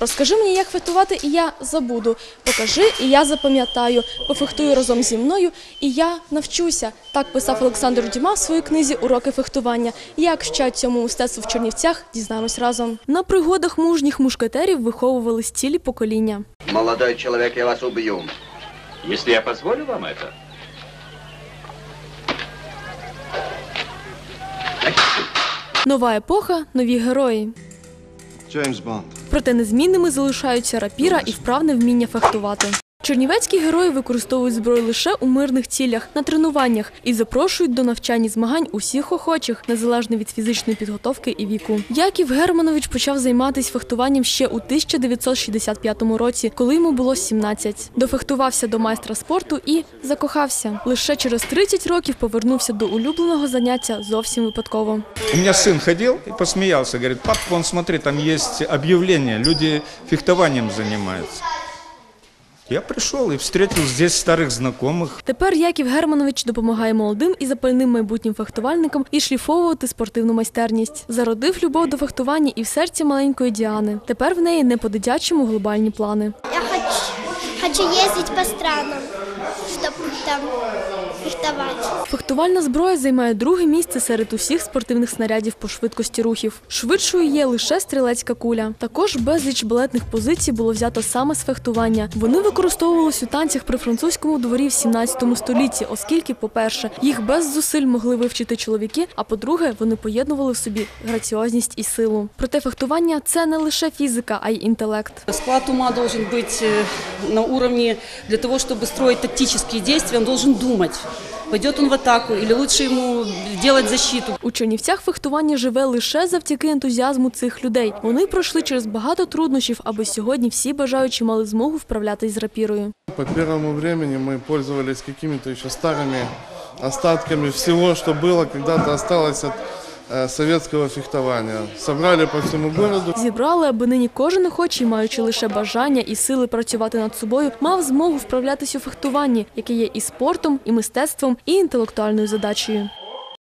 Розкажи мені, як фехтувати, і я забуду. Покажи, і я запам'ятаю. Пофехтуй разом зі мною, і я навчуся. Так писав Олександр Дюма в своїй книзі Уроки фехтування. Як вчать цьому мистецтву в Чернівцях, дізнаємось разом. На пригодах мужніх мушкетерів виховувались цілі покоління. Молодой человек, я вас убью. Если я позволю вам это. Нова епоха, нові герої. James Bond. Проте незмінними залишаються рапіра і вправне вміння фехтувати. Чернівецькі герої використовують зброю лише у мирних цілях на тренуваннях і запрошують до навчань і змагань усіх охочих, незалежно від фізичної підготовки і віку. Яків Германович почав займатися фехтуванням ще у 1965 році, коли йому було 17. Дофехтувався до майстра спорту і закохався. Лише через 30 років повернувся до улюбленого заняття зовсім випадково. У меня сын ходил и посмеялся, говорит, пап, вон смотри, там есть объявление, люди фехтованием занимаются. Я прийшов і встретил здесь старих знайомих. Тепер Яків Германович допомагає молодим і запальним майбутнім фехтувальникам і шліфовувати спортивну майстерність. Зародив любов до фехтування і в серці маленької Діани. Тепер в неї не по-дитячому глобальні плани. Я хочу, хочу їздити по странам, чтобы там фехтовать. Фехтувальна зброя займає друге місце серед усіх спортивних снарядів по швидкості рухів. Швидшою є лише стрілецька куля. Також безліч балетних позицій було взято саме з фехтування. Вони використовувались у танцях при французькому дворі в 17 столітті, оскільки, по-перше, їх без зусиль могли вивчити чоловіки, а по-друге, вони поєднували в собі граціозність і силу. Проте фехтування це не лише фізика, а й інтелект. Склад ума должен быть э, на уровне для того, чтобы строить тактические действия, он должен думать. Пойдет он в атаку или лучше ему делать защиту. У Чернівцях фехтування живе лише завдяки ентузіазму цих людей. Вони пройшли через багато труднощів, аби сьогодні всі бажаючі мали змогу вправлятись з рапірою. По первому времени мы пользовались какими-то еще старыми остатками всего, что было когда-то осталось от э, советского фехтования. Собрали по всьому городу. Зібрали, аби нині кожен охочий, маючи лише бажання і сили працювати над собою, мав змогу вправлятися у фехтуванні, яке є і спортом, і мистецтвом, і інтелектуальною задачею.